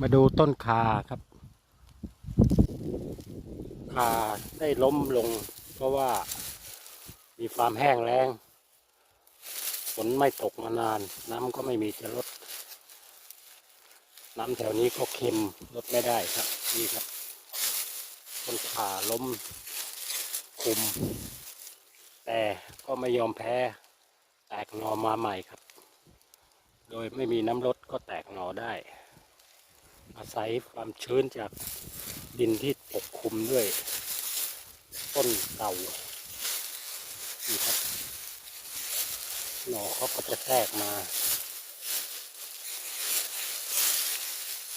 มาดูต้นคาครับ คาได้ล้มลง เพราะว่ามีความแห้งแล้งฝนไม่ตกมานาน น้ำก็ไม่มีจะลด น้ำแถวนี้ก็เค็มลดไม่ได้ครับ นี่ครับ ต้นขาล้มคุม แต่ก็ไม่ยอมแพ้ แตกหนอมาใหม่ครับ โดยไม่มีน้ำลดก็แตกหนอได้ อาศัยความชื้นจากดินที่ปกคลุมด้วย ต้นเต่านี่ครับหน่อเขาก็จะแทรกมา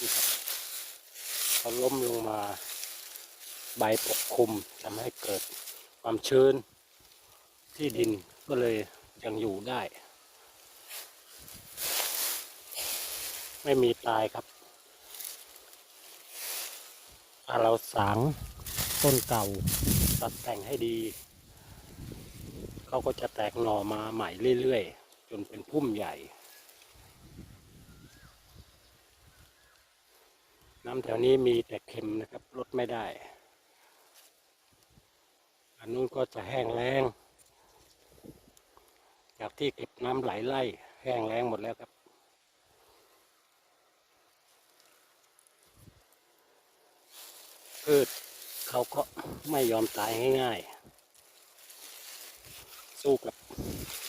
นี่ครับเขาล้มลงมาใบปกคลุมทำให้เกิดความชื้นที่ดินก็เลยยังอยู่ได้ ไม่มีตายครับ เราสางต้นเก่าตัดแต่งให้ดี เขาก็จะแตกหน่อมาใหม่เรื่อยๆ จนเป็นพุ่มใหญ่ น้ำแถวนี้มีแต่เค็มนะครับลดไม่ได้ อันนู้นก็จะแห้งแล้ง จากที่เก็บน้ำไหลไล่แห้งแล้งหมดแล้วครับ พืชเขาก็ไม่ยอมตายง่ายๆ สู้กับ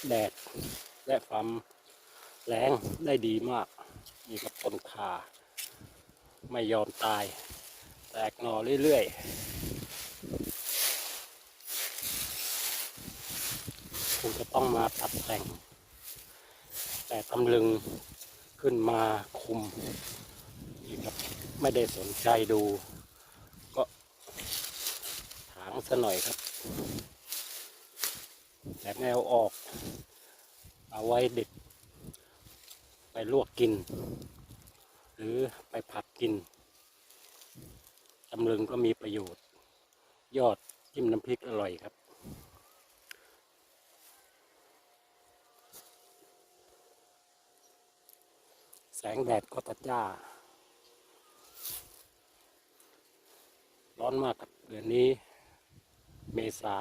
แดดและความแรงได้ดีมาก มีกับต้นขาไม่ยอมตาย แตกหน่อเรื่อยๆคงจะต้องมาตัดแต่ง แต่ตำลึงขึ้นมาคุมนี่ครับไม่ได้สนใจดู ซะหน่อยครับ แต่แนวออก เอาไว้เด็ด ไปลวกกิน หรือไปผัดกินตำลึงก็มีประโยชน์ ยอดจิ้มน้ำพริกอร่อยครับแสงแดดก็ตัดจ้า ร้อนมากครับเดือนนี้ เมษา